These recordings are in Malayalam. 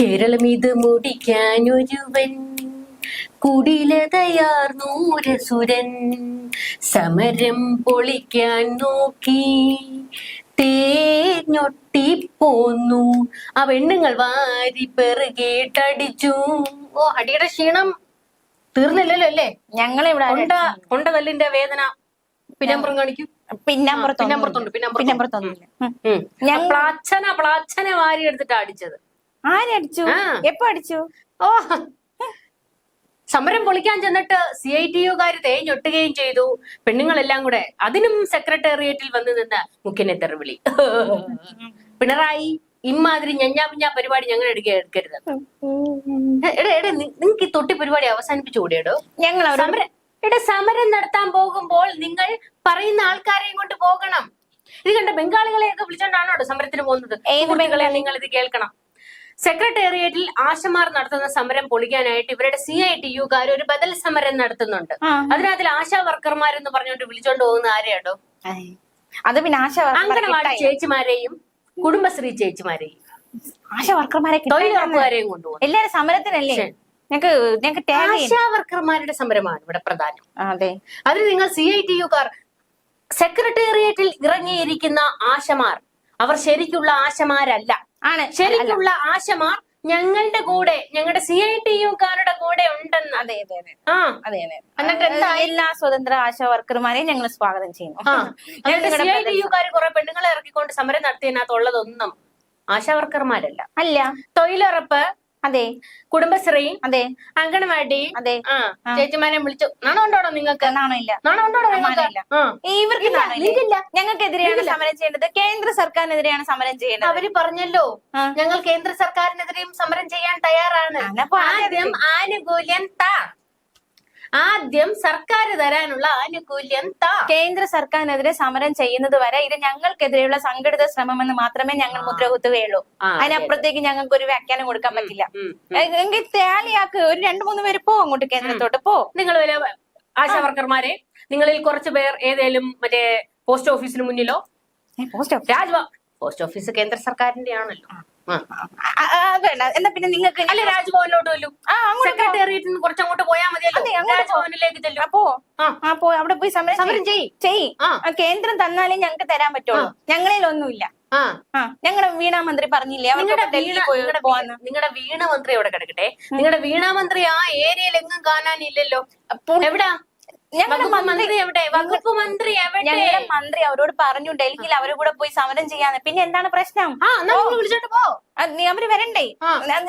കേരളം ഇത് മുടിക്കാൻ ഒരുവൻ കുടിലതയാർന്നൂരസുരൻ സമരം പൊളിക്കാൻ നോക്കി. തേഞ്ഞൊട്ടിപ്പോന്നു ആ പെണ്ണുങ്ങൾ വാരി പെറുകേട്ടടിച്ചു ഓ അടിയുടെ ക്ഷീണം തീർന്നില്ലല്ലോ അല്ലേ? ഞങ്ങളിവിടെ കൊണ്ട കൊണ്ട കല്ലിന്റെ വേദന പിന്നമ്പുറം കാണിക്കും. പിന്നമ്പുറത്ത് പിന്നമ്പുറത്തുണ്ട് പിന്നമ്പുറത്തുണ്ട്. പിന്നമ്പുറത്തൊന്നുമില്ല. പ്ലാച്ചന പ്ലാച്ചന വാരി എടുത്തിട്ടാ അടിച്ചത്. ആരടിച്ചു. എപ്പോ അടിച്ചു? ഓ. സമരം പൊളിക്കാൻ ചെന്നിട്ട് സി ഐ ടി യുകാർ തേഞ്ഞൊട്ടുകയും ചെയ്തു. പെണ്ണുങ്ങളെല്ലാം കൂടെ അതിനും സെക്രട്ടേറിയറ്റിൽ വന്നു നിന്ന് മുഖ്യനെ തെറിവിളി. പിണറായി ഇമ്മാതിരി ഞഞ്ഞാ പിഞ്ഞാ പരിപാടി ഞങ്ങൾ എടുക്കുക എടുക്കരുത്. എടാ എടാ നിങ്ങൾക്ക് ഈ തൊട്ടി പരിപാടി അവസാനിപ്പിച്ചു കൂടിയടോ? ഞങ്ങൾ സമരം എടാ സമരം നടത്താൻ പോകുമ്പോൾ നിങ്ങൾ പറയുന്ന ആൾക്കാരെയും കൊണ്ട് പോകണം. ഇത് കണ്ട ബംഗാളികളെയൊക്കെ വിളിച്ചോണ്ടാണോ സമരത്തിന് പോകുന്നത്? നിങ്ങൾ ഇത് കേൾക്കണം. സെക്രട്ടേറിയറ്റിൽ ആശമാർ നടത്തുന്ന സമരം പൊളിക്കാനായിട്ട് ഇവരുടെ സി ഐ ടി യുകാർ ഒരു ബദൽ സമരം നടത്തുന്നുണ്ട്. അതിനകത്തിൽ ആശാ വർക്കർമാരെന്ന് പറഞ്ഞുകൊണ്ട് വിളിച്ചോണ്ട് പോകുന്ന ആരെയാണോ. അത് പിന്നെ ആശ അംഗനവാടി ചേച്ചിമാരെയും കുടുംബശ്രീ ചേച്ചിമാരെയും ആശാ വർക്കർമാരെ തൊഴിലുറപ്പുകാരെയും കൊണ്ടുപോകും എല്ലാരും സമരത്തിനല്ലേ? ഞങ്ങൾക്ക് ആശാ വർക്കർമാരുടെ സമരമാണ് ഇവിടെ പ്രധാനം. അതെ. അതിൽ നിങ്ങൾ സി ഐ ടി യുക്കാർ സെക്രട്ടേറിയറ്റിൽ ഇറങ്ങിയിരിക്കുന്ന ആശമാർ അവർ ശരിക്കുള്ള ആശമാരല്ല. ആണ്. ശരിക്കുള്ള ആശമാർ ഞങ്ങളുടെ കൂടെ ഞങ്ങളുടെ സി ഐ ടി യുക്കാരുടെ കൂടെ ഉണ്ടെന്ന്. അതെ അതെ അതെ. ആ. അതെ അതെ. എന്നിട്ട് എന്താ എല്ലാ സ്വതന്ത്ര ആശാ വർക്കർമാരെയും ഞങ്ങൾ സ്വാഗതം ചെയ്യുന്നു. ഞങ്ങളുടെ സി ഐ ടി യുക്കാർ കുറെ പെണ്ണുങ്ങളെ ഇറക്കിക്കൊണ്ട് സമരം നടത്തിയതിനകത്തുള്ളതൊന്നും ആശാ വർക്കർമാരല്ല. അല്ല. തൊഴിലുറപ്പ് അതെ. കുടുംബശ്രീ അതെ. അങ്കണവാടി അതെ. ചേച്ചിമാരെ വിളിച്ചു. നാണം ഉണ്ടോടോ നിങ്ങൾക്ക്? നാണോ ഇല്ല നാണം ഉണ്ടോടോ നാണമില്ല. ഇവർക്ക് നാണമില്ലേ? എതിരെയാണ് ഞങ്ങൾക്കെതിരെയാണ് സമരം ചെയ്യേണ്ടത്. കേന്ദ്ര സർക്കാരിനെതിരെയാണ് സമരം ചെയ്യേണ്ടത്. അവർ പറഞ്ഞല്ലോ. ഞങ്ങൾ കേന്ദ്ര സർക്കാരിനെതിരെയും സമരം ചെയ്യാൻ തയ്യാറാണ്. ആദ്യം ആനുകൂല്യം താ. ആദ്യം സർക്കാർ തരാനുള്ള ആനുകൂല്യം താ. കേന്ദ്ര സർക്കാരിനെതിരെ സമരം ചെയ്യുന്നത് വരെ ഇത് ഞങ്ങൾക്കെതിരെയുള്ള സംഘടിത ശ്രമമെന്ന് മാത്രമേ ഞങ്ങൾ മുദ്രകുത്തുകയുള്ളൂ. അതിനപ്പുറത്തേക്ക് ഞങ്ങൾക്ക് ഒരു വ്യാഖ്യാനം കൊടുക്കാൻ പറ്റില്ല. എങ്കിൽ തേളിയാക്ക് ഒരു രണ്ടു മൂന്ന് പേര് പോ അങ്ങോട്ട് കേന്ദ്രത്തോട്ട് പോ. നിങ്ങൾ ആശാവർക്കർമാരെ ആശാ വർക്കർമാരെ നിങ്ങളിൽ കുറച്ചു പേർ ഏതേലും മറ്റേ പോസ്റ്റ് ഓഫീസിന് മുന്നിലോ? Post office. പോസ്റ്റ് ഓഫീസ് കേന്ദ്ര സർക്കാരിന്റെ ആണല്ലോ. വേണ്ട. എന്നാ പിന്നെ നിങ്ങൾക്ക് അല്ല രാജ്ഭവനിലോട്ട് വല്ലു ആ അങ്ങോട്ട് സെക്രട്ടേറിയറ്റിൽ നിന്ന് കുറച്ചങ്ങോട്ട് പോയാൽ മതിയല്ലോ അങ്ങോട്ട്. രാജ്ഭവനിലേക്ക് ചെല്ലും. ആ, പോ. ആ. ആ പോ. അവിടെ പോയി സമരം സമരം ചെയ്യ്. ചെയ് ആ. കേന്ദ്രം തന്നാലേ ഞങ്ങൾക്ക് തരാൻ പറ്റുള്ളൂ. ഞങ്ങളിൽ ഒന്നുമില്ല ആ. ആ ഞങ്ങളുടെ വീണാ മന്ത്രി പറഞ്ഞില്ലേ? നിങ്ങളുടെ വീണ മന്ത്രി എവിടെ കിടക്കട്ടെ. നിങ്ങളുടെ വീണാ മന്ത്രി ആ ഏരിയയിൽ എങ്ങും കാണാനില്ലല്ലോ. എവിടാ? ഞങ്ങളുടെ മന്ത്രി എവിടെ? വകുപ്പ് മന്ത്രി എവിടെ? ഞങ്ങളുടെ മന്ത്രി അവരോട് പറഞ്ഞു ഡൽഹിയിൽ അവരുടെ കൂടെ പോയി സമരം ചെയ്യാന്ന്. പിന്നെ എന്താണ് പ്രശ്നം? വിളിച്ചോണ്ട് പോ. അവർ വരണ്ടേ?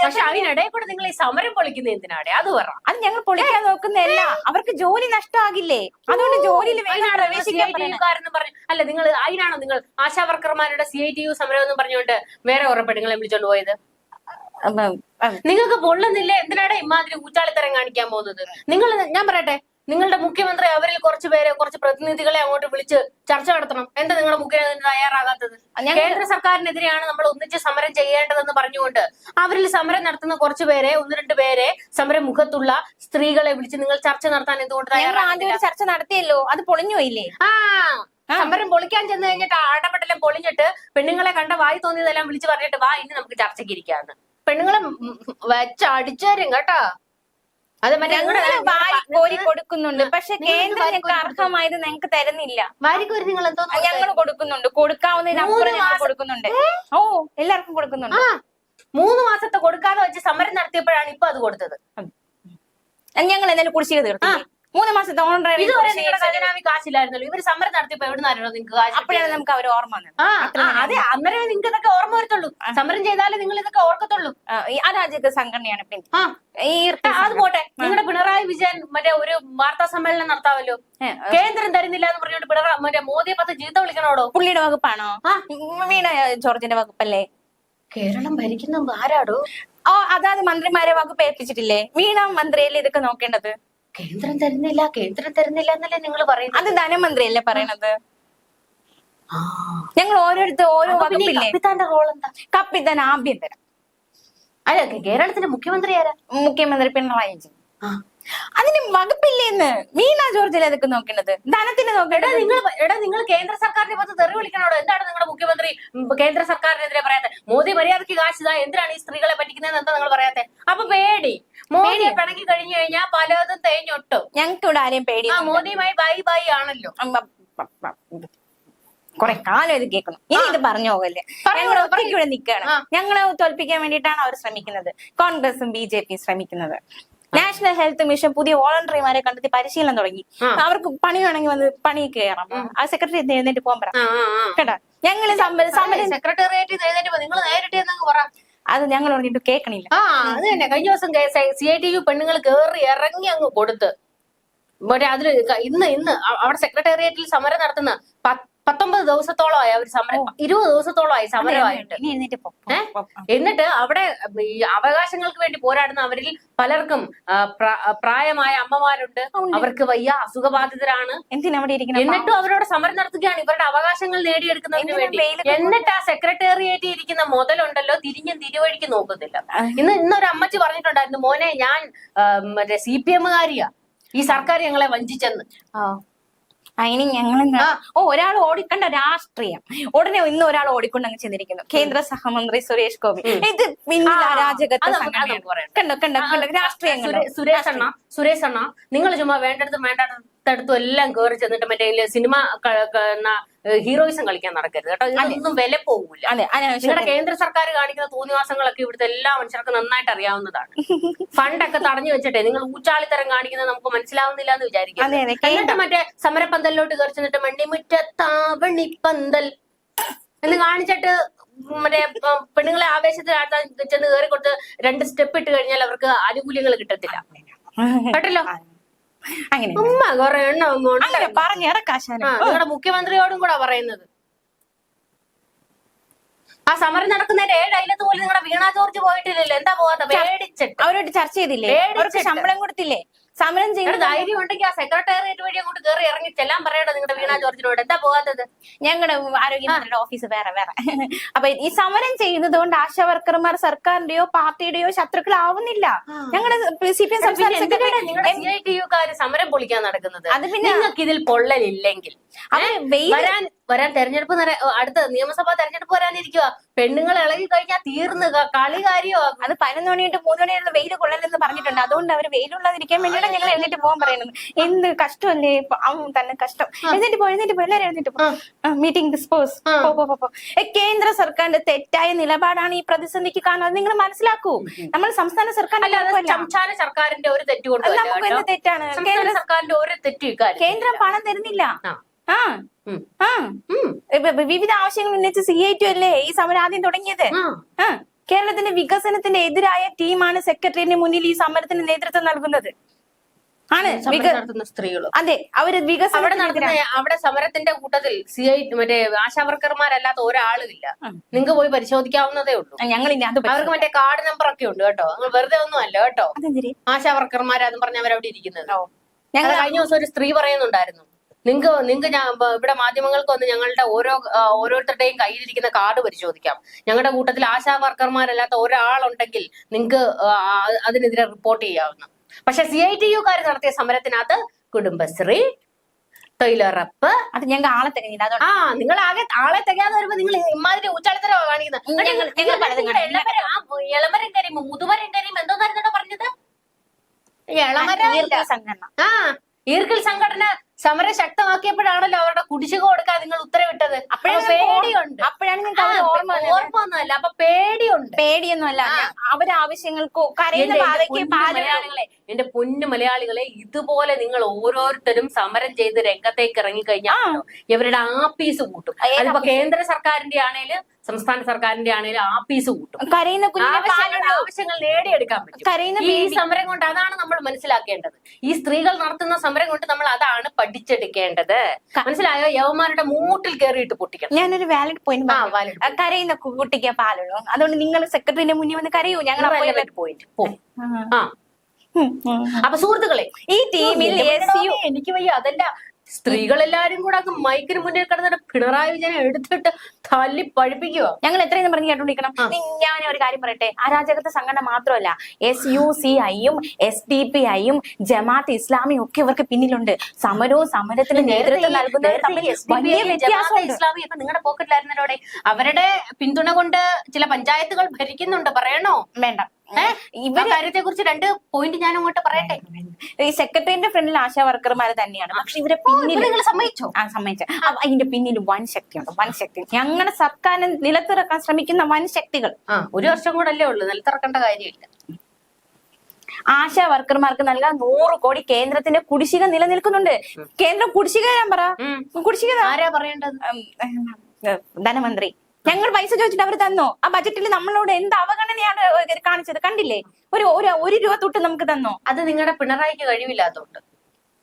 പക്ഷെ അതിനിടയിൽ കൂടെ നിങ്ങൾ ഈ സമരം പൊളിക്കുന്ന എന്തിനാടെ? അത് പറ. അത് ഞങ്ങൾ പൊളിക്കാൻ നോക്കുന്നതല്ല. അവർക്ക് ജോലി നഷ്ടമാകില്ലേ? അതുകൊണ്ട് ജോലിയിൽ പറഞ്ഞു അല്ല നിങ്ങൾ അതിനാണോ നിങ്ങൾ ആശാ വർക്കർമാരുടെ സി ഐ ടി യു സമരം എന്ന് പറഞ്ഞുകൊണ്ട് വേറെ കുറെ പെണ്ണുങ്ങളെ വിളിച്ചോണ്ട് പോയത്? നിങ്ങൾക്ക് പൊള്ളുന്നില്ല? എന്തിനാടെ ഇമാതിരി ഊച്ചാളിത്തരം കാണിക്കാൻ പോകുന്നത്? നിങ്ങൾ ഞാൻ പറയട്ടെ. നിങ്ങളുടെ മുഖ്യമന്ത്രി അവരിൽ കുറച്ച് പേരെ കുറച്ച് പ്രതിനിധികളെ അങ്ങോട്ട് വിളിച്ച് ചർച്ച നടത്തണം. എന്താ നിങ്ങളുടെ മുഖ്യമന്ത്രി തയ്യാറാകാത്തത്? കേന്ദ്ര സർക്കാരിനെതിരെയാണ് നമ്മൾ ഒന്നിച്ച് സമരം ചെയ്യേണ്ടതെന്ന് പറഞ്ഞുകൊണ്ട് അവരിൽ സമരം നടത്തുന്ന കുറച്ച് പേരെ ഒന്ന് രണ്ട് പേരെ സമരം മുഖത്തുള്ള സ്ത്രീകളെ വിളിച്ച് നിങ്ങൾ ചർച്ച നടത്താൻ എന്തുകൊണ്ട് ആദ്യം ഒരു ചർച്ച നടത്തിയല്ലോ. അത് പൊളിഞ്ഞു പോയില്ലേ? ആ സമരം പൊളിക്കാൻ ചെന്ന് കഴിഞ്ഞിട്ട് ആടപെട്ടെല്ലാം പൊളിഞ്ഞിട്ട് പെണ്ണുങ്ങളെ കണ്ട വായി തോന്നിയതെല്ലാം വിളിച്ച് പറഞ്ഞിട്ട് വാ ഇനി നമുക്ക് ചർച്ചയ്ക്ക് ഇരിക്കാന്ന്. പെണ്ണുങ്ങളെ വെച്ചടിച്ചേരും കേട്ടോ. അത് കോരി കൊടുക്കുന്നുണ്ട്. പക്ഷെ കേന്ദ്രം ഞങ്ങൾക്ക് അർഹമായത് ഞങ്ങൾക്ക് തരുന്നില്ല. വാരിക്കോരി നിങ്ങൾ എന്തോ ഞങ്ങൾ കൊടുക്കുന്നുണ്ട്. കൊടുക്കാവുന്നതിനപ്പുറം മൂന്ന് ഞങ്ങൾ കൊടുക്കുന്നുണ്ട്. ഓ എല്ലാവർക്കും കൊടുക്കുന്നുണ്ട്. മൂന്ന് മാസത്തെ കൊടുക്കാതെ വെച്ച് സമരം നടത്തിയപ്പോഴാണ് ഇപ്പൊ അത് കൊടുത്തത്. ഞങ്ങൾ എന്തായാലും കുടിശ്ശിക തീർത്തില്ലേ? മൂന്ന് മാസത്തെ ഓൺ ഇതുവരെ നിങ്ങളുടെ ഖജനാവി കാശില്ലായിരുന്നല്ലോ? ഇവർ സമരം നടത്തിയപ്പോ എവിടുന്നായിരുന്നോ നിങ്ങൾക്ക് കാശ് അപ്പോഴാണ് നമുക്ക് അവർ ഓർമ്മ വന്നത്. ആ ആ, അതെ അന്നേരം നിങ്ങൾക്ക് ഇതൊക്കെ ഓർമ്മ വരത്തുള്ളൂ. സമരം ചെയ്താലേ നിങ്ങൾ ഇതൊക്കെ ഓർക്കത്തുള്ളൂ. ആ, ഈ അരാജക സംഘടനയാണ് പിന്നെ ആ. ഈ ആ, അത് പോട്ടെ. നിങ്ങളുടെ പിണറായി വിജയൻ മറ്റേ ഒരു വാർത്താ സമ്മേളനം നടത്താമല്ലോ? ഏ, കേന്ദ്രം തരുന്നില്ല എന്ന് പറഞ്ഞുകൊണ്ട് പിണറായി മറ്റേ മോദിയെ പത്ത് ചീത്ത വിളിക്കണോടോ? പുള്ളിയുടെ വകുപ്പാണോ? ആ. വീണ ജോർജിന്റെ വകുപ്പല്ലേ? കേരളം ഭരിക്കുന്ന ആരാടോ ഓ അതാത് മന്ത്രിമാരെ വകുപ്പ് ഏൽപ്പിച്ചിട്ടില്ലേ? വീണ മന്ത്രിയല്ലേ ഇതൊക്കെ നോക്കേണ്ടത്? കേന്ദ്രം തരുന്നില്ല കേന്ദ്രം തരുന്നില്ല എന്നല്ലേ നിങ്ങൾ പറയുന്നത്? അത് ധനമന്ത്രി അല്ലേ പറയണത് ഞങ്ങൾ ഓരോരുത്തർ ഓരോ വകുപ്പില്ലേ? കപ്പിത്താന്റെ റോൾ എന്താ കപ്പിത്താൻ ആഭ്യന്തരം. അല്ല കേരളത്തിന്റെ മുഖ്യമന്ത്രി ആരാ? മുഖ്യമന്ത്രി പിണറായി വിജയൻ. അത് അതിന് വകുപ്പില്ലേന്ന്? വീണ ജോർജ് അതൊക്കെ നോക്കണത്. ധനത്തിന് നോക്കണ്ട നിങ്ങൾ എടാ നിങ്ങൾ കേന്ദ്ര സർക്കാരിനെ പത്ത് തെറി വിളിക്കണോ എന്താണ് നിങ്ങളുടെ മുഖ്യമന്ത്രി കേന്ദ്ര സർക്കാരിനെതിരെ പറയാത്തെ? മോദി മര്യാദയ്ക്ക് കാശിതാ എന്തിനാണ് ഈ സ്ത്രീകളെ പറ്റിക്കുന്നത് എന്താ നിങ്ങൾ പറയാത്തെ? അപ്പൊ പേടി. മോദിയെ പിണങ്ങി കഴിഞ്ഞു കഴിഞ്ഞാൽ പലതും തേഞ്ഞൊട്ടും. ഞങ്ങൾക്ക് ഇവിടെ ആരെയും ആ മോദിയുമായി ബൈ ബൈ ആണല്ലോ. കൊറേ കാലം ഇത് കേൾക്കണം ഇനി ഇത് പറഞ്ഞു പോകല്ലേ? ഞങ്ങൾ ഒറ്റയ്ക്ക് ഇവിടെ നിൽക്കുകയാണ്. ഞങ്ങളെ തോൽപ്പിക്കാൻ വേണ്ടിയിട്ടാണ് അവർ ശ്രമിക്കുന്നത്. കോൺഗ്രസും ബി ജെ പിയും ശ്രമിക്കുന്നത്. നാഷണൽ ഹെൽത്ത് മിഷൻ പുതിയ വോളണ്ടറിമാരെ കണ്ടെത്തി പരിശീലനം തുടങ്ങി. അവർക്ക് പണി വേണമെങ്കിൽ വന്ന് പണി കയറാം. ആ. സെക്രട്ടറി എഴുന്നേറ്റ് പോകാൻ പറ. കേട്ടാ? സമരം സെക്രട്ടേറിയറ്റ് എഴുന്നേറ്റ് നിങ്ങൾ നേരിട്ട് പറ. അത് ഞങ്ങൾ പറഞ്ഞിട്ട് കേൾക്കണില്ല ആ അത് തന്നെ. കഴിഞ്ഞ ദിവസം സി ഐ ടി യു പെണ്ണുങ്ങൾ കേറി ഇറങ്ങി അങ്ങ് കൊടുത്ത്. മറ്റേ അതിൽ ഇന്ന് ഇന്ന് അവിടെ സെക്രട്ടേറിയറ്റിൽ സമരം നടത്തുന്ന പ- പത്തൊമ്പത് ദിവസത്തോളമായി അവർ സമരം. ഇരുപത് ദിവസത്തോളമായി സമരമായിട്ട്. എന്നിട്ട് അവിടെ ഈ അവകാശങ്ങൾക്ക് വേണ്ടി പോരാടുന്ന അവരിൽ പലർക്കും പ്രായമായ അമ്മമാരുണ്ട്. അവർക്ക് വയ്യ അസുഖബാധിതരാണ്. എന്നിട്ടും അവരോട് സമരം നടത്തുകയാണ്. ഇവരുടെ അവകാശങ്ങൾ നേടിയെടുക്കുന്നതിന് വേണ്ടി. എന്നിട്ട് ആ സെക്രട്ടേറിയറ്റ് ഇരിക്കുന്ന മുതലുണ്ടല്ലോ തിരിഞ്ഞും തിരുവഴിക്ക് നോക്കുന്നില്ല. ഇന്ന് ഇന്നൊരു അമ്മച്ചി പറഞ്ഞിട്ടുണ്ടായിരുന്നു മോനെ ഞാൻ മറ്റേ സി പി എമ്മുകാരിയാ. ഈ സർക്കാർ ഞങ്ങളെ വഞ്ചിച്ചെന്ന്. ആ, ഞങ്ങൾ ഓ ഒരാൾ ഓടിക്കണ്ട രാഷ്ട്രീയം. ഉടനെ ഇന്ന് ഒരാൾ ഓടിക്കൊണ്ട് അങ്ങ് ചെന്നിരിക്കുന്നു. കേന്ദ്ര സഹമന്ത്രി സുരേഷ് ഗോപി. ഇത് പിന്നിൽ രാഷ്ട്രീയ അരാജകത്വ. കണ്ടോ കണ്ടോ കണ്ടോ രാഷ്ട്രീയങ്ങൾ സുരേഷ് അണ്ണ സുരേഷ് അണ്ണ നിങ്ങൾ ചുമ്മാ വേണ്ടടുത്തും വേണ്ടടുത്തടുത്തും എല്ലാം കയറി ചെന്നിട്ട് മറ്റേ സിനിമ ഹീറോയിസം കളിക്കാൻ നടക്കരുത് കേട്ടോ. ഇതൊന്നും വില പോകൂല. നിങ്ങളുടെ കേന്ദ്ര സർക്കാർ കാണിക്കുന്ന തോന്നിവാസങ്ങളൊക്കെ ഇവിടുത്തെ എല്ലാ മനുഷ്യർക്കും നന്നായിട്ട് അറിയാവുന്നതാണ്. ഫണ്ടൊക്കെ തടഞ്ഞു വെച്ചിട്ടെ നിങ്ങൾ ഊച്ചാളിത്തരം കാണിക്കുന്നത് നമുക്ക് മനസ്സിലാവുന്നില്ല എന്ന് വിചാരിക്കും എന്നിട്ട് മറ്റേ സമരപ്പന്തലിലോട്ട് കയറി ചെന്നിട്ട് മണ്ണിമുറ്റത്താവണിപ്പന്തൽ എന്ന് കാണിച്ചിട്ട് മറ്റേ പെണ്ണുങ്ങളെ ആവേശത്തിൽ ചെന്ന് കയറി കൊടുത്ത് രണ്ട് സ്റ്റെപ്പ് ഇട്ട് കഴിഞ്ഞാൽ അവർക്ക് ആനുകൂല്യങ്ങൾ കിട്ടത്തില്ല. കേട്ടല്ലോ? അങ്ങനെ ഉമ്മ കൊറേ എണ്ണം അങ്ങനെ പറഞ്ഞു ഇറക്കാശാന നിങ്ങളുടെ മുഖ്യമന്ത്രിയോടും കൂടെ പറയുന്നത്. ആ സമരം നടക്കുന്നതിന്റെ ഏഴ് അയലത്ത് പോലും നിങ്ങളുടെ വീണ ജോർജ് പോയിട്ടില്ലല്ലോ. എന്താ പോവാത്ത? പേടിച്ചിട്ട്. അവരോട് ചർച്ച ചെയ്തില്ലേ? അവർക്ക് ശമ്പളം കൊടുത്തില്ലേ? സമരം ചെയ്യുന്ന ധൈര്യം ഉണ്ടെങ്കിൽ ആ സെക്രട്ടേറിയറ്റ് വഴി അങ്ങോട്ട് കയറി ഇറങ്ങി ചെല്ലാൻ പറയണോ നിങ്ങളുടെ വീണ ജോർജിനോട് എന്താ പോകാത്തത്? ഞങ്ങളുടെ ആരോഗ്യമന്ത്രിയുടെ ഓഫീസ് വേറെ വേറെ. അപ്പൊ ഈ സമരം ചെയ്യുന്നത് കൊണ്ട് ആശാ വർക്കർമാർ സർക്കാരിന്റെയോ പാർട്ടിയുടെയോ ശത്രുക്കളാവുന്നില്ല. ഞങ്ങളുടെ സി പി എം സംസ്ഥാന സമരം പൊളിക്കാൻ നടക്കുന്നത്? അത് പിന്നെ നിങ്ങൾക്ക് ഇതിൽ പൊള്ളലില്ലെങ്കിൽ വരാൻ വരാൻ തെരഞ്ഞെടുപ്പ് അടുത്ത നിയമസഭാ തെരഞ്ഞെടുപ്പ് വരാനിരിക്കുക പെണ്ണുങ്ങൾ ഇളകി കഴിഞ്ഞാൽ തീർന്നു കളി കാര്യോ? അത് പതിനൊന്ന് മണി തൊട്ട് മൂന്ന് മണിയുള്ള വെയിൽ കൊള്ളലെന്ന് പറഞ്ഞിട്ടുണ്ട്. അതുകൊണ്ട് അവർ വെയിലുള്ളതിരിക്കാൻ വേണ്ടിയിട്ട് ഞങ്ങൾ എഴുന്നേറ്റ് പോകാൻ പറയുന്നത്. എന്ത് കഷ്ടമല്ലേ? തന്നെ കഷ്ടം. എഴുന്നേറ്റ് പോ എഴുന്നേറ്റ് പോ. എല്ലാവരും എഴുന്നേറ്റ് പോ. മീറ്റിംഗ് ഡിസ്പോസ് പോ പോ പോ, കേന്ദ്ര സർക്കാരിന്റെ തെറ്റായ നിലപാടാണ് ഈ പ്രതിസന്ധിക്ക് കാരണം. അത് നിങ്ങൾ മനസ്സിലാക്കൂ. നമ്മൾ സംസ്ഥാന സർക്കാർ. സംസ്ഥാന സർക്കാരിന്റെ ഒരു തെറ്റ് അത് കൊണ്ടുവരില്ല നമുക്ക് എന്ത് തെറ്റാണ്? കേന്ദ്ര സർക്കാരിന്റെ ഒരു തെറ്റ് കേന്ദ്രം പണം തരുന്നില്ല. ആ. ആ. വിവിധ ആവശ്യങ്ങൾ ഉന്നയിച്ച് സി ഐ ടി അല്ലേ ഈ സമരം ആദ്യം തുടങ്ങിയത് കേരളത്തിന്റെ വികസനത്തിന്റെ എതിരായ ടീമാണ് സെക്രട്ടറിയുടെ മുന്നിൽ ഈ സമരത്തിന് നേതൃത്വം നൽകുന്നത്. ആണ്. നടത്തുന്ന സ്ത്രീകളും. അതെ. അവർ അവിടെ വികസനത്തിന് നടത്തുന്ന അവിടെ സമരത്തിന്റെ കൂട്ടത്തിൽ സി ഐ മറ്റേ ആശാവർക്കർമാരല്ലാത്ത ഒരാളും ഇല്ല നിങ്ങൾക്ക് പോയി പരിശോധിക്കാവുന്നതേ ഉള്ളൂ. ഞങ്ങൾ അവർക്ക് മറ്റേ കാർഡ് നമ്പർ ഒക്കെ ഉണ്ട് കേട്ടോ. വെറുതെ ഒന്നും അല്ല കേട്ടോ. ആശാ ആശാവർക്കർമാരാന്ന് പറഞ്ഞ അവരവിടെ ഇരിക്കുന്നത്. ഞങ്ങൾ കഴിഞ്ഞ ദിവസം ഒരു സ്ത്രീ പറയുന്നുണ്ടായിരുന്നു. നിങ്ങൾക്ക് നിങ്ങൾക്ക് ഞാൻ ഇവിടെ മാധ്യമങ്ങൾക്ക് വന്ന് ഞങ്ങളുടെ ഓരോ ഓരോരുത്തരുടെയും കയ്യിലിരിക്കുന്ന കാർഡ് പരിശോധിക്കാം. ഞങ്ങളുടെ കൂട്ടത്തിൽ ആശാ വർക്കർമാരല്ലാത്ത ഒരാളുണ്ടെങ്കിൽ നിങ്ങൾക്ക് അതിനെതിരെ റിപ്പോർട്ട് ചെയ്യാവുന്ന. പക്ഷെ സി ഐ ടി യുക്കാർ നടത്തിയ സമരത്തിനകത്ത് കുടുംബശ്രീ തൊഴിലുറപ്പ് അത് ഞങ്ങൾ ആളെ തികഞ്ഞില്ല. ആ നിങ്ങൾ ആകെ ആളെ തികയാതെ വരുമ്പോ നിങ്ങൾ ഇമാതിരി ഊച്ചാളിത്തരമാണ് കാണിക്കുന്നത് ഇളമരം കരിയും മുതുമരം കരിയും എന്തോന്നായിരുന്നു പറഞ്ഞത്? ഇളമരം സംഘടന. ആ ഈർക്കിൽ സംഘടന സമരം ശക്തമാക്കിയപ്പോഴാണല്ലോ അവരുടെ കുടിശ്ശിക കൊടുക്കാൻ നിങ്ങൾ ഉത്തരവിട്ടത്. അപ്പോഴാണ് അപ്പൊ പേടിയുണ്ട്. അപ്പോഴാണ് അവരുടെ ഓർമ്മ. ഓർമ്മയൊന്നുമല്ല. അപ്പൊ പേടിയുണ്ട്. പേടിയൊന്നുമല്ല. ഞാൻ- ആവശ്യങ്ങൾക്കോ കരയുന്ന പൊന്നു മലയാളികളെ എന്റെ പൊന്നു മലയാളികളെ ഇതുപോലെ നിങ്ങൾ ഓരോരുത്തരും സമരം ചെയ്ത് രംഗത്തേക്ക് ഇറങ്ങിക്കഴിഞ്ഞാൽ ഇവരുടെ ആപ്പീസ് കൂട്ടും. അതിപ്പോ കേന്ദ്ര സർക്കാരിന്റെ ആണേലും സംസ്ഥാന സർക്കാരിന്റെ ആ പീസ് കൂട്ടും. കരയുന്ന കുഞ്ഞിനെ ആവശ്യങ്ങൾ നേടിയെടുക്കാൻ പറ്റും. കരയുന്ന ഈ സമരം കൊണ്ട് അതാണ് നമ്മൾ മനസ്സിലാക്കേണ്ടത്. ഈ സ്ത്രീകൾ നടത്തുന്ന സമരം കൊണ്ട് നമ്മൾ അതാണ് പഠിച്ചെടുക്കേണ്ടത്. മനസ്സിലായോ? യവന്മാരുടെ മൂട്ടിൽ കയറിയിട്ട് പൊട്ടിക്കണം. ഞാനൊരു വാലിഡ് പോയിന്റ് കരയുന്ന കുട്ടിക്ക് പാലുള്ളൂ അതുകൊണ്ട് നിങ്ങൾ സെക്രട്ടറിന്റെ മുന്നിൽ വന്ന് കരയൂ. ഞങ്ങൾ പോയിന്റ് പോകും ആ. അപ്പൊ സുഹൃത്തുക്കളെ ഈ ടീമിൽ എനിക്ക് വയ്യ. അതല്ല സ്ത്രീകളെല്ലാരും കൂടെ അങ്ങ് മൈക്കിന് മുന്നിൽ കിടന്നിട്ട് പിണറായി വിജയനെ എടുത്തിട്ട് തല്ലി പഴിപ്പിക്കുക ഞങ്ങൾ എത്രയെന്ന് പറഞ്ഞു കേട്ടോണ്ടിരിക്കണം. ഞാൻ ഒരു കാര്യം പറയട്ടെ? അരാജകത്വ സംഘടന മാത്രമല്ല എസ് യു സി ഐയും എസ് ഡി പി ഐയും ജമാഅത്ത് ഇസ്ലാമിയും ഒക്കെ ഇവർക്ക് പിന്നിലുണ്ട്. സമരവും സമരത്തിന് നേതൃത്വം നൽകുന്നത് വലിയ വ്യത്യാസമുണ്ട്. ഇസ്ലാമി നിങ്ങളുടെ പോക്കറ്റിലായിരുന്നല്ലോടെ അവരുടെ പിന്തുണ കൊണ്ട് ചില പഞ്ചായത്തുകൾ ഭരിക്കുന്നുണ്ട്. പറയണോ? വേണ്ട. ഏ? കാര്യത്തെ കുറിച്ച് രണ്ട് പോയിന്റ് ഞാൻ അങ്ങോട്ട് പറയട്ടെ? ഈ സെക്രട്ടറിന്റെ ഫ്രണ്ടിൽ ആശാ വർക്കർമാർ തന്നെയാണ്. പക്ഷെ ഇവരെ പിന്നിൽ നിങ്ങൾ സമ്മതിച്ചോ? ആ സമ്മതിച്ചു. അതിന്റെ പിന്നിൽ വൻ ശക്തിയുണ്ട് വൻ ശക്തി. ഞങ്ങളുടെ സർക്കാരിനെ നിലത്തിറക്കാൻ ശ്രമിക്കുന്ന വൻ ശക്തികൾ. ഒരു വർഷം കൂടെ അല്ലേ ഉള്ളൂ നിലത്തിറക്കേണ്ട കാര്യമില്ല. ആശാ വർക്കർമാർക്ക് നൽകാൻ നൂറ് കോടി കേന്ദ്രത്തിന്റെ കുടിശ്ശിക നിലനിൽക്കുന്നുണ്ട്. കേന്ദ്രം കുടിശ്ശിക ഞാൻ പറ. കുടിശ്ശിക. ആരാ പറയേണ്ടത്? ധനമന്ത്രി. ഞങ്ങൾ പൈസ ചോദിച്ചിട്ട് അവർ തന്നോ? ആ ബജറ്റിൽ നമ്മളോട് എന്ത് അവഗണനയാണ് കാണിച്ചത്? കണ്ടില്ലേ? ഒരു ഒരു രൂപ തൊട്ട് നമുക്ക് തന്നോ? അത് നിങ്ങളുടെ പിണറായിക്ക് കഴിവില്ലാത്തോണ്ട്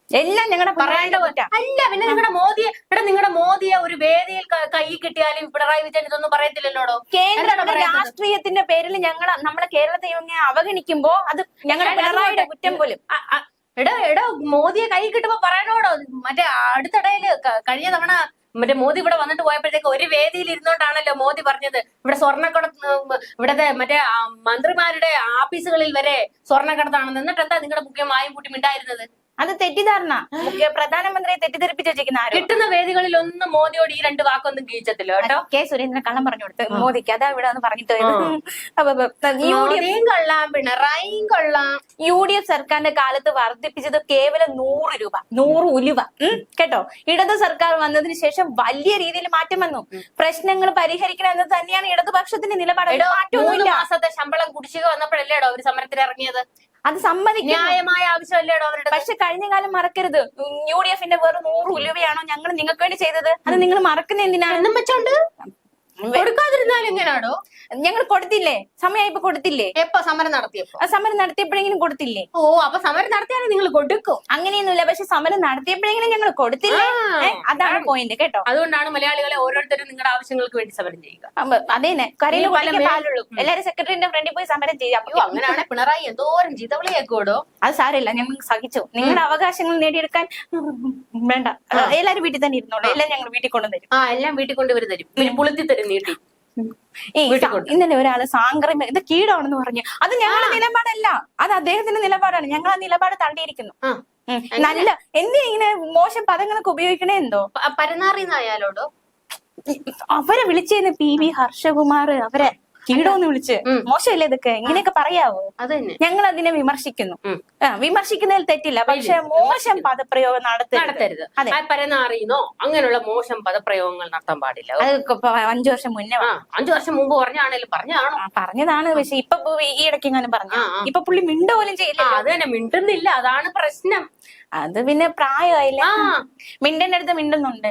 എല്ലാം ഞങ്ങളുടെ പറയേണ്ട അല്ല പിന്നെ നിങ്ങളുടെ മോദിയെ ഇവിടെ നിങ്ങളുടെ മോദിയെ ഒരു വേദിയിൽ ക- കിട്ടിയാലും പിണറായി വിജയൻ ഇതൊന്നും പറയത്തില്ലല്ലോടോ? കേന്ദ്ര രാഷ്ട്രീയത്തിന്റെ പേരിൽ ഞങ്ങൾ നമ്മളെ കേരളത്തെ ഇങ്ങനെ അവഗണിക്കുമ്പോ അത് ഞങ്ങളുടെ പിണറായിയുടെ കുറ്റം പോലും. എടോ എടോ മോദിയെ കൈ കിട്ടുമ്പോ പറയണോടോ? മറ്റേ അടുത്തിടയിൽ കഴിഞ്ഞ തവണ മറ്റേ മോദി ഇവിടെ വന്നിട്ട് പോയപ്പോഴത്തേക്ക് ഒരു വേദിയിൽ ഇരുന്നോണ്ടാണല്ലോ മോദി പറഞ്ഞത്. ഇവിടെ സ്വർണക്കട ഇവിടത്തെ മറ്റേ മന്ത്രിമാരുടെ ആഫീസുകളിൽ വരെ സ്വർണക്കടത്താണെന്ന്. എന്നിട്ട് എന്താ നിങ്ങളുടെ മുഖ്യം മായും കൂട്ടി മിണ്ടായിരുന്നത്? അത് തെറ്റിദ്ധാരണ. പ്രധാനമന്ത്രിയെ തെറ്റിദ്ധരിപ്പിച്ച് വെച്ചിരിക്കുന്ന ആരും കിട്ടുന്ന വേദികളിൽ ഒന്നും മോദിയോട് ഈ രണ്ട് വാക്കൊന്നും ഗീച്ചത്തില്ല കേട്ടോ. കെ സുരേന്ദ്രൻ കള്ളം പറഞ്ഞു കൊടുത്ത് മോദിക്ക് അതാ ഇവിടെ ഒന്ന് പറഞ്ഞിട്ട് മോദിയും കൊള്ളാം പിണറായിയും കൊള്ളാം. യു ഡി എഫ് സർക്കാരിന്റെ കാലത്ത് വർദ്ധിപ്പിച്ചത് കേവലം നൂറ് രൂപ നൂറ് ഉലുവ. കേട്ടോ? ഇടത് സർക്കാർ വന്നതിന് ശേഷം വലിയ രീതിയിൽ മാറ്റം വന്നു. പ്രശ്നങ്ങൾ പരിഹരിക്കണം എന്ന് തന്നെയാണ് ഇടതുപക്ഷത്തിന്റെ നിലപാട്. മാറ്റമൊന്നുമില്ല. മാസത്തെ ശമ്പളം കുടിശ്ശിക വന്നപ്പോഴല്ലേടോ ഒരു സമരത്തിന് ഇറങ്ങിയത് അത് സമ്മതിക്കും ന്യായമായ ആവശ്യമല്ലേടോ അവരുടെ പക്ഷെ കഴിഞ്ഞ കാലം മറക്കരുത്. യു ഡി എഫിന്റെ വെറും നൂറ് ഉലുവയാണോ ഞങ്ങൾ നിങ്ങൾക്ക് വേണ്ടി ചെയ്തത്? അത് നിങ്ങൾ മറക്കുന്ന എന്തിനാണ്? എന്നും വെച്ചോണ്ട്? കൊടുക്കാതിരുന്നാൽ എങ്ങനെയാണോ ഞങ്ങൾ കൊടുത്തില്ലേ? സമയമായിപ്പോ കൊടുത്തില്ലേ? എപ്പോ? സമരം നടത്തിയപ്പോ? ആ സമരം നടത്തിയപ്പോഴെങ്കിലും കൊടുത്തില്ലേ? ഓ അപ്പൊ സമരം നടത്തിയാലും നിങ്ങൾ കൊടുക്കും. അങ്ങനെയൊന്നുമില്ല പക്ഷെ സമരം നടത്തിയപ്പോഴെങ്കിലും ഞങ്ങൾ കൊടുത്തില്ലേ? ഏ, അതാണ് പോയിന്റ് കേട്ടോ. അതുകൊണ്ടാണ് മലയാളികളെ ഓരോരുത്തരും നിങ്ങളുടെ ആവശ്യങ്ങൾക്ക് വേണ്ടി സമരം ചെയ്യുക. അതേനെ കരയിൽ ഈ പല മേ- പാലുള്ളൂ എല്ലാരും സെക്രട്ടറിന്റെ ഫ്രണ്ടിൽ പോയി സമരം ചെയ്യാം അയ്യോ അങ്ങനെയാണ് പിണറായി എന്തോരം ചീത്തവിളിയേക്കോടോ അത് സാരമില്ല ഞങ്ങൾ സഹിച്ചു. നിങ്ങളുടെ അവകാശങ്ങൾ നേടിയെടുക്കാൻ വേണ്ട. എല്ലാരും വീട്ടിൽ തന്നെ ഇരുന്നോളൂ. എല്ലാം ഞങ്ങൾ വീട്ടിൽ കൊണ്ടുവരും. ആ എല്ലാം വീട്ടിൽ കൊണ്ടുവരും തരും പിന്നെ പുളുത്തി തരും നീട്ടി. ഇന്നലെ ഒരാൾ സാംക്രമ ഇത് കീടാണെന്ന് പറഞ്ഞു. അത് ഞങ്ങളുടെ നിലപാടല്ല. അത് അദ്ദേഹത്തിന്റെ നിലപാടാണ്. ഞങ്ങൾ ആ നിലപാട് തള്ളിയിരിക്കുന്നു. നല്ല എന്തിനാ ഇങ്ങനെ മോശം പദങ്ങളൊക്കെ ഉപയോഗിക്കണേ എന്തോ? പ- പരന്നാറിന്നായാലോടോ അവരെ വിളിച്ചേന്ന് പി വി ഹർഷകുമാർ അവരെ. കീടോന്ന് വിളിച്ച്. മോശമല്ലേ ഇതൊക്കെ? ഇങ്ങനെയൊക്കെ പറയാവോ? ഞങ്ങൾ അതിനെ വിമർശിക്കുന്നു. വിമർശിക്കുന്നതിൽ തെറ്റില്ല. പക്ഷെ മോശം പദപ്രയോഗം നടത്തരുത്. പരന്നാറിന്നോ അങ്ങനെയുള്ള മോശം പദപ്രയോഗങ്ങൾ നടത്താൻ പാടില്ല. അത് ഇപ്പൊ അഞ്ചു വർഷം മുന്നേ അഞ്ചു വർഷം മുമ്പ് പറഞ്ഞാണേലും പറഞ്ഞാണോ പറഞ്ഞതാണ്. പക്ഷെ ഇപ്പൊ ഈ ഇടയ്ക്ക് എങ്ങാനും പറഞ്ഞു. ഇപ്പൊ പുള്ളി മിണ്ട പോലും ചെയ്യില്ല. അത് തന്നെ മിണ്ടുന്നില്ല. അതാണ് പ്രശ്നം. അത് പിന്നെ പ്രായമായില്ല? മിണ്ടന്റെ അടുത്ത് മിണ്ടുന്നുണ്ട്.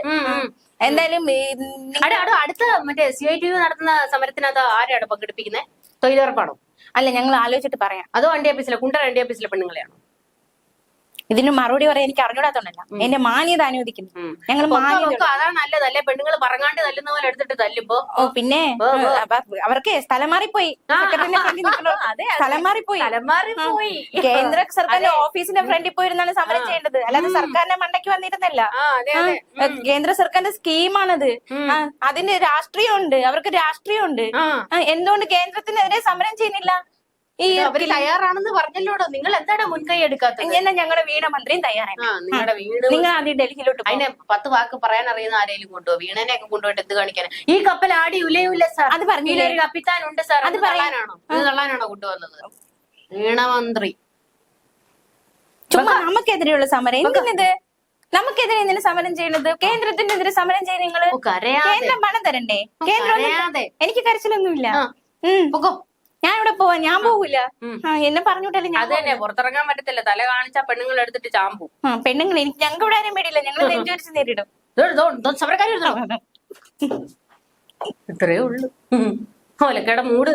എന്തായാലും അടുത്ത മറ്റേ സി ഐ ടി നടത്തുന്ന സമരത്തിനകത്ത് ആരാണ് പങ്കെടുപ്പിക്കുന്നത് തൊഴിലുറപ്പാണോ? അല്ല ഞങ്ങൾ ആലോചിച്ചിട്ട് പറയാം. അതോ വണ്ടി ഓഫീസിലെ കുണ്ടറ വണ്ടി ഓഫീസിലെ പെണ്ണുങ്ങളെയാണോ? ഇതിന് മറുപടി പറയാൻ എനിക്ക് അറിഞ്ഞൂടാത്തോണ്ടല്ല. എന്റെ മാന്യത അനുവദിക്കുന്നു. ഞങ്ങൾ മാന്യത അതാ പെണ്ണുങ്ങൾ പറങ്ങാണ്ട് തല്ലുന്ന പോലെ എടുത്തിട്ട് തല്ലുമ്പോ ഓ പിന്നെ അവർക്ക് സ്ഥലം മാറിപ്പോയി. സ്ഥലം മാറിപ്പോയി. പോയി കേന്ദ്ര സർക്കാരിന്റെ ഓഫീസിന്റെ ഫ്രണ്ടിൽ പോയിരുന്നാണ് സമരം. ചെയ്യേണ്ടത്. അല്ലാതെ സർക്കാരിന്റെ മണ്ടയ്ക്ക് വന്നിരുന്നല്ല. കേന്ദ്ര സർക്കാരിന്റെ സ്കീമാണത്. അതിന്റെ രാഷ്ട്രീയം ഉണ്ട് അവർക്ക് രാഷ്ട്രീയമുണ്ട്. ആ. ആ, എന്തുകൊണ്ട് കേന്ദ്രത്തിനെതിരെ സമരം ചെയ്യുന്നില്ല? ഈ അവർ തയ്യാറാണെന്ന് പറഞ്ഞല്ലോടോ? നിങ്ങൾ എന്താണ് മുൻകൈ എടുക്കാത്തത്? ഇങ്ങനെ ഞങ്ങളുടെ വീണ മന്ത്രിയും തയ്യാറായി നിങ്ങളുടെ വീട് നിങ്ങൾ ആദ്യം ഡൽഹിയിലോട്ട് അതിനെ പത്ത് വാക്ക് പറയാൻ അറിയുന്ന ആരെങ്കിലും കൊണ്ടുപോകും വീണനെ ഒക്കെ കൊണ്ടുപോയിട്ട് എന്ത് കാണിക്കാൻ ഈ കപ്പൽ ആടി ഉലയൂല സാർ. അത് പറഞ്ഞില്ലേ? കപ്പിത്താനുണ്ട് കപ്പിത്താൻ ഉണ്ട് സാർ. അത് തള്ളാനാണോ? ഇത് തള്ളാനാണോ കൊണ്ടുവന്നത്? വീണമന്ത്രി ചുമ്മാ നമുക്കെതിരെയുള്ള സമരം. എന്തിനിത്? നമുക്കെതിരെ എന്തിനു സമരം ചെയ്യണത് കേന്ദ്രത്തിനെതിരെ സമരം ചെയ്യുന്ന നിങ്ങൾ? കേന്ദ്രം പണം തരണ്ടേ? കേന്ദ്രം എനിക്ക് കരച്ചിലൊന്നുമില്ല. പൊക്കോ. ഞാൻ ഇവിടെ പോവാ ഞാൻ പോകൂല. ആ, എന്നെ പറഞ്ഞിട്ടല്ലേ ഞാൻ അത് തന്നെ പുറത്തിറങ്ങാൻ പറ്റത്തില്ല. തല കാണിച്ചാ പെണ്ണുങ്ങൾ എടുത്തിട്ട് ചാമ്പു. ആ, പെണ്ണുങ്ങൾ എനിക്ക് ഞങ്ങൾക്ക് ഇവിടെ ആരും പേടിയില്ല. ഞങ്ങൾ നെഞ്ചുവരിച്ച് നേരിടും. സമരക്കാരി ഇത്രയേ ഉള്ളൂ. ഓലക്കയുടെ മൂട്.